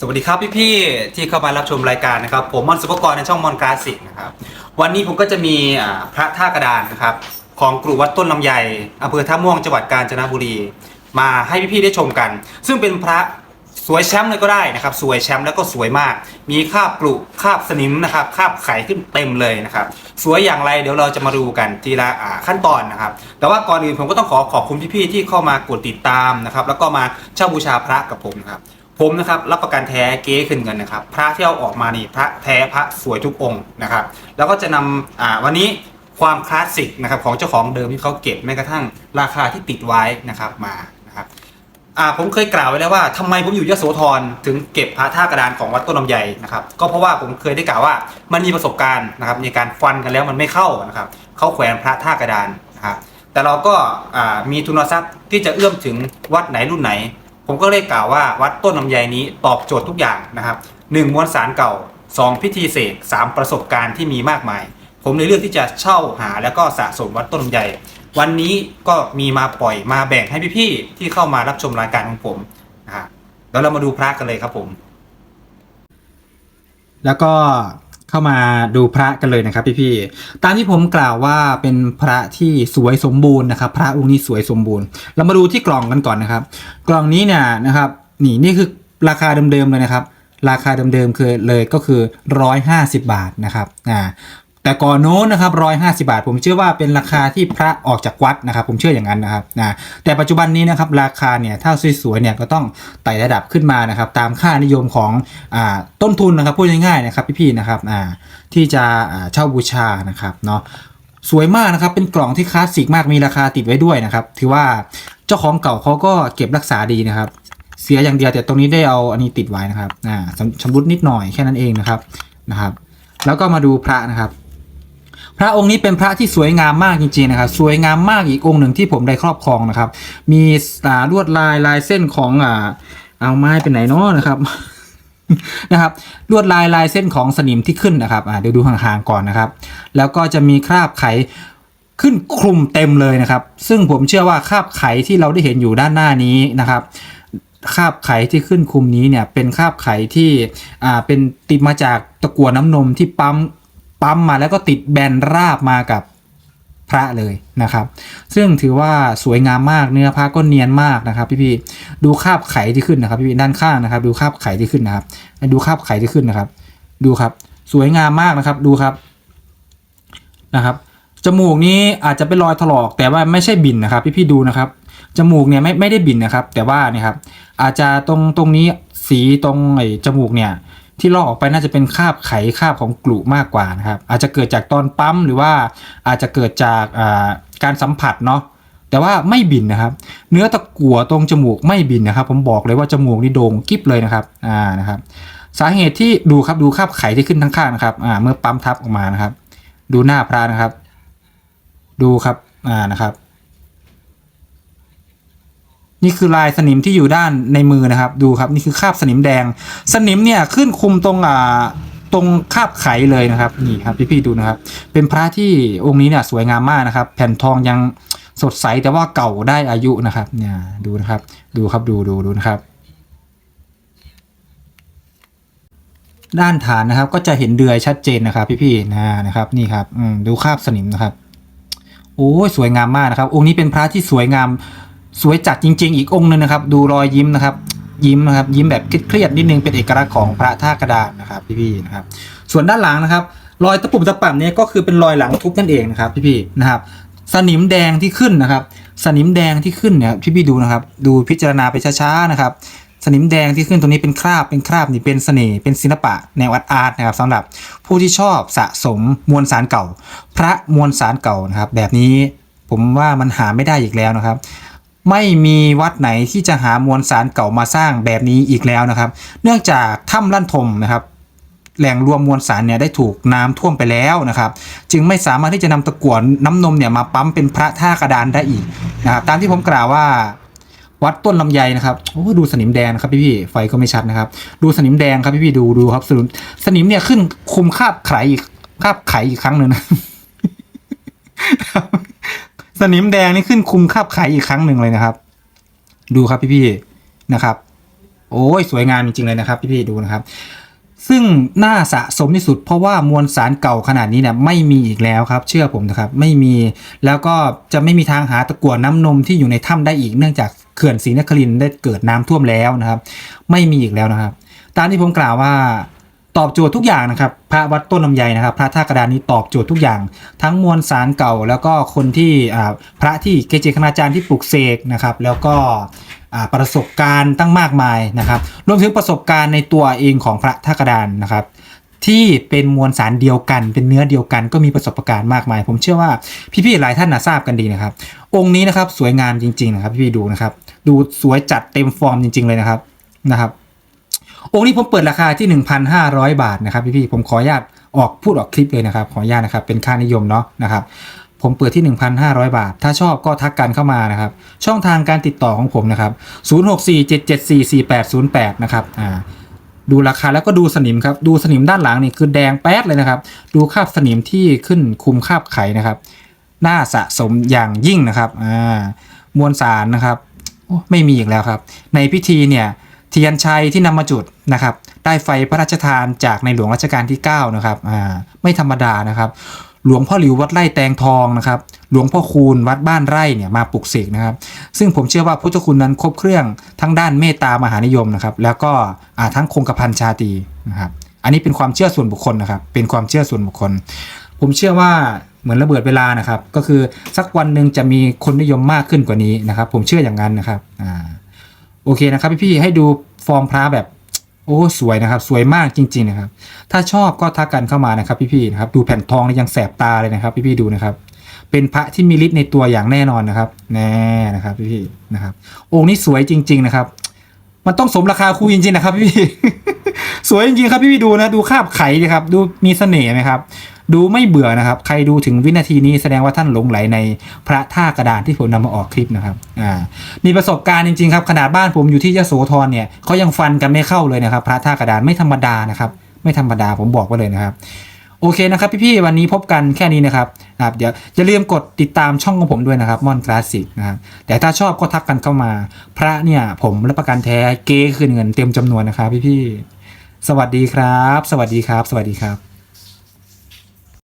สวัสดีครับพี่ๆที่เข้ามารับชมรายการนะครับ ผมมอนสุภกรในช่องมอนคลาสสิกนะครับวันนี้ผมก็จะมีพระท่ากระดานนะครับ ของกรุวัดต้นลำไยอำเภอท่าม่วงจังหวัดกาญจนบุรี มาให้พี่ๆได้ชมกัน ซึ่งเป็นพระสวยแชมป์เลยก็ได้นะครับ สวยแชมป์แล้วก็สวยมาก มีคาบกรุคาบสนิมนะครับคาบไข่ขึ้นเต็มเลยนะครับ สวยอย่างไรเดี๋ยวเราจะมาดูกันทีละขั้นตอนนะครับ แต่ว่าก่อนอื่นผมก็ต้องขอขอบคุณพี่ๆที่เข้ามากดติดตามนะครับ แล้วก็มาเช่าบูชาพระกับผมนะครับ ผมนะครับรับประกันแท้เก๊ขึ้นเงินนะครับ พระที่เอาออกมานี่พระแท้พระสวยทุกองค์นะครับ แล้วก็จะนำอ่าวันนี้ความคลาสสิกนะครับของเจ้าของเดิมที่เขาเก็บแม้กระทั่งราคาที่ติดไว้นะครับมานะครับอ่าผมเคยกล่าวไว้แล้วว่าทำไมผมอยู่ยโสธรถึงเก็บพระท่ากระดานของวัดต้นลำไยนะครับก็เพราะว่าผมเคยได้กล่าวว่ามันมีประสบการณ์นะครับในการฟันกันแล้วมันไม่เข้านะครับเขาแขวนพระท่ากระดานนะครับแต่เราก็ามีทุนทรัพย์ที่จะเอื้อมถึงวัดไหนรุ่นไหน ผมก็เลยกล่าวว่าวัดต้นลำไยนี้ตอบโจทย์ทุกอย่างนะครับหนึ่งมวลสารเก่าสองพิธีเสกสามประสบการณ์ที่มีมากมาย ผมเลยเลือกที่จะเช่าหาแล้วก็สะสมวัดต้นลำไยวันนี้ก็มีมาปล่อยมาแบ่งให้พี่ๆที่เข้ามารับชมรายการของผมนะครับแล้วเรามาดูพระกันเลยครับผม แล้วก็ เข้ามาดูพระกันเลยนะครับพี่ๆตามที่ผมกล่าวว่าเป็นพระที่สวยสมบูรณ์นะครับ พระองค์นี้สวยสมบูรณ์ เรามาดูที่กล่องกันก่อนนะครับ กล่องนี้เนี่ยนะครับนี่นี่คือราคาเดิมๆเลยนะครับ ราคาเดิมๆคือเลยก็คือ 150 บาทนะครับอ่า แต่ก่อนโน้นนะครับ150บาท ผมเชื่อว่าเป็นราคาที่พระออกจากวัดนะครับ ผมเชื่ออย่างนั้นนะครับนะแต่ปัจจุบันนี้นะครับราคาเนี่ยถ้าสวยๆเนี่ยก็ต้องไต่ระดับขึ้นมานะครับ ตามค่านิยมของอ่าต้นทุนนะครับพูดง่ายๆนะครับพี่ๆนะครับอ่าที่จะอ่าเช่าบูชานะครับเนาะสวยมากนะครับเป็นกล่องที่คลาสสิกมากมีราคาติดไว้ด้วยนะครับถือว่าเจ้าของเก่าเขาก็เก็บรักษาดีนะครับ เสียอย่างเดียวแต่ตรงนี้ได้เอาอันนี้ติดไว้นะครับอ่าชำชำรุดนิดหน่อยแค่นั้นเองนะครับนะครับ แล้วก็มาดูพระนะครับ พระองค์นี้เป็นพระที่สวยงามมากจริงๆนะครับสวยงามมากอีกองค์หนึ่งที่ผมได้ครอบครองนะครับ มีอ่าลวดลายลายเส้นของอ่าเอาไม้เป็นไหนเนาะนะครับนะครับลวดลายลายเส้นของสนิมที่ขึ้นนะครับอ่าเดี๋ยวดูห่างๆก่อนนะครับ แล้วก็จะมีคราบไขขึ้นคลุมเต็มเลยนะครับ ซึ่งผมเชื่อว่าคราบไขที่เราได้เห็นอยู่ด้านหน้านี้นะครับคราบไขที่ขึ้นคลุมนี้เนี่ยเป็นคราบไขที่อ่าเป็นติดมาจากตะกั่วน้ำนมที่ปั๊ม ปั๊มมาแล้วก็ติดแบนราบมากับพระเลยนะครับ ซึ่งถือว่าสวยงามมากเนื้อพระก็เนียนมากนะครับ พี่ๆดูคาบไขที่ขึ้นนะครับพี่ๆด้านข้างนะครับ ดูคาบไขที่ขึ้นนะครับ ดูคาบไขที่ขึ้นนะครับ ดูครับ สวยงามมากนะครับ ดูครับนะครับ จมูกนี้อาจจะเป็นรอยถลอก แต่ว่าไม่ใช่บินนะครับ พี่ๆดูนะครับ จมูกเนี่ยไม่ไม่ได้บินนะครับ แต่ว่านี่ครับ อาจจะตรงตรงนี้สีตรงไอ้จมูกเนี่ย ที่ลอกออกไปน่าจะเป็นคราบไขคราบของกลุมากกว่านะครับอาจจะเกิดจากตอนปั๊มหรือว่าอาจจะเกิดจากการสัมผัสเนาะแต่ว่าไม่บินนะครับ เนื้อตะกั่วตรงจมูกไม่บินนะครับ ผมบอกเลยว่าจมูกนี่โด่งกิ๊บเลยนะครับอ่านะครับสาเหตุที่ดูครับดูคราบไขที่ขึ้นทั้งข้างนะครับอ่าเมื่อปั๊มทับออกมานะครับ ดูหน้าพระนะครับ ดูครับอ่านะครับ นี่คือลายสนิมที่อยู่ด้านในมือนะครับ ดูครับนี่คือคราบสนิมแดง สนิมเนี่ยขึ้นคุมตรงอ่าตรงคาบไขเลยนะครับนี่ครับพี่ๆดูนะครับ เป็นพระที่องค์นี้เนี่ยสวยงามมากนะครับ แผ่นทองยังสดใสแต่ว่าเก่าได้อายุนะครับ เนี่ยดูนะครับ ดูครับดูดูดูนะครับ ด้านฐานนะครับ ก็จะเห็นเดือยชัดเจนนะครับ พี่ๆนะนะครับ นี่ครับอืดูคาบสนิมนะครับโอ้ยสวยงามมากนะครับ องค์นี้เป็นพระที่สวยงาม สวยจัดจริง ๆ อีกองค์หนึงนะครับ ดูรอยยิ้มนะครับ ยิ้มนะครับ ยิ้มแบบเครียดๆนิดนึงเป็นเอกลักษณ์ของพระท่ากระดานนะครับพี่ๆนะครับ ส่วนด้านหลังนะครับ รอยตะปุ่มตะป่ำเนี่ยก็คือเป็นรอยหลังทุบนั่นเองนะครับพี่ๆนะครับ สนิมแดงที่ขึ้นนะครับ สนิมแดงที่ขึ้นเนี่ยพี่ๆดูนะครับ ดูพิจารณาไปช้าๆนะครับสนิมแดงที่ขึ้นตรงนี้เป็นคราบเป็นคราบนี่เป็นเสน่ห์เป็นศิลปะแนวอาร์ตอาร์ตนะครับสำหรับผู้ที่ชอบสะสมมวลสารเก่า พระมวลสารเก่านะครับ แบบนี้ผมว่ามันหาไม่ได้อีกแล้วนะครับ ไม่มีวัดไหนที่จะหามวลสารเก่ามาสร้างแบบนี้อีกแล้วนะครับ เนื่องจากถ้ำลั่นทมนะครับแหล่งรวมมวลสารเนี่ยได้ถูกน้ำท่วมไปแล้วนะครับ จึงไม่สามารถที่จะนำตะกั่วน้ำนมเนี่ยมาปั๊มเป็นพระท่ากระดานได้อีกนะครับตามที่ผมกล่าวว่าวัดต้นลำไยนะครับโอ้ดูสนิมแดงนะครับพี่ๆไฟก็ไม่ชัดนะครับ ดูสนิมแดงครับพี่ๆดูดูครับสนิมสนิมเนี่ยขึ้นคุมคาบไขอีกคาบไขอีกครั้งหนึ่งนะ สนิมแดงนี่ขึ้นคุมคาบไขอีกครั้งหนึ่งเลยนะครับ ดูครับพี่ๆนะครับ โอ้ยสวยงามจริงๆเลยนะครับพี่ๆดูนะครับ ซึ่งน่าสะสมที่สุด เพราะว่ามวลสารเก่าขนาดนี้เนี่ยไม่มีอีกแล้วครับ เชื่อผมนะครับไม่มีแล้วก็จะไม่มีทางหาตะกั่วน้ำนมที่อยู่ในถ้ำได้อีกเนื่องจากเขื่อนศรีนครินได้เกิดน้ำท่วมแล้วนะครับ ไม่มีอีกแล้วนะครับ ตามที่ผมกล่าวว่า ตอบโจทย์ทุกอย่างนะครับ พระวัดต้นลำไยนะครับ พระท่ากระดานนี้ตอบโจทย์ทุกอย่าง ทั้งมวลสารเก่าแล้วก็คนที่พระที่เกจิคณาจารย์ที่ปลุกเสกนะครับ แล้วก็ประสบการณ์ตั้งมากมายนะครับรวมถึงประสบการณ์ในตัวเองของพระท่ากระดานนะครับ ที่เป็นมวลสารเดียวกัน เป็นเนื้อเดียวกันก็มีประสบการณ์มากมาย ผมเชื่อว่าพี่ๆหลายท่านนะทราบกันดีนะครับ องค์นี้นะครับสวยงามจริง ๆ นะครับ พี่ๆดูนะครับ ดูสวยจัดเต็มฟอร์มจริง ๆ เลยนะครับนะครับ องค์นี้ผมเปิดราคาที่ 1,500 บาทนะครับพี่ๆผมขออนุญาตออกพูดออกคลิปเลยนะครับ ขออนุญาตนะครับเป็นค่านิยมเนาะนะครับผมเปิดที่ 1,500 บาท ถ้าชอบก็ทักกันเข้ามานะครับ ช่องทางการติดต่อของผมนะครับ 0647744808 นะครับ อ่า ดูราคาแล้วก็ดูสนิมครับ ดูสนิมด้านหลังนี่คือแดงแป๊ดเลยนะครับ ดูคราบสนิมที่ขึ้นคุมคราบไขนะครับ น่าสะสมอย่างยิ่งนะครับ อ่า มวลสารนะครับ ไม่มีอีกแล้วครับ ในพิธีเนี่ย เทียนชัยที่นำมาจุดนะครับ ได้ไฟพระราชทานจากในหลวงรัชกาลที่ 9 นะครับอ่าไม่ธรรมดานะครับ หลวงพ่อหลิววัดไร่แตงทองนะครับ หลวงพ่อคูณวัดบ้านไร่เนี่ยมาปลุกเสกนะครับ ซึ่งผมเชื่อว่าพุทธคุณนั้นครบเครื่องทั้งด้านเมตตามหานิยมนะครับ แล้วก็อ่าทั้งคงกระพันชาตีนะครับ อันนี้เป็นความเชื่อส่วนบุคคลนะครับ เป็นความเชื่อส่วนบุคคล ผมเชื่อว่าเหมือนระเบิดเวลานะครับ ก็คือสักวันหนึ่งจะมีคนนิยมมากขึ้นกว่านี้นะครับ ผมเชื่ออย่างนั้นนะครับอ่า โอเคนะครับพี่ๆให้ดูฟอร์มพระแบบโอ้สวยนะครับ สวยมากจริง ๆนะครับ ถ้าชอบก็ทักกันเข้ามานะครับ พี่ๆนะครับดูแผ่นทองนี่ยังแสบตาเลยนะครับ พี่ๆดูนะครับ เป็นพระที่มีฤทธิ์ในตัวอย่างแน่นอนนะครับแน่นะครับ พี่ๆนะครับ องค์นี้สวยจริง ๆนะครับ มันต้องสมราคาคูจริงๆนะครับ พี่สวยจริงๆครับพี่ๆดูนะดูคาบไข่ดีครับ ดูมีเสน่ห์ไหมครับ ดูไม่เบื่อนะครับ ใครดูถึงวินาทีนี้แสดงว่าท่านหลงไหลในพระท่ากระดานที่ผมนำมาออกคลิปนะครับอ่ามีประสบการณ์จริงๆครับขนาดบ้านผมอยู่ที่ยโสธรเนี่ยเขายังฟันกันไม่เข้าเลยนะครับ พระท่ากระดานไม่ธรรมดานะครับไม่ธรรมดาผมบอกไว้เลยนะครับโอเคนะครับพี่ๆวันนี้พบกันแค่นี้นะครับครับเดี๋ยวอย่าลืมกดติดตามช่องของผมด้วยนะครับมอนคลาสสิกนะครับแต่ถ้าชอบก็ทักกันเข้ามา พระเนี่ยผมรับประกันแท้เก้คืนเงินเต็มจำนวนนะครับพี่ๆสวัสดีครับ สวัสดีครับ สวัสดีครับ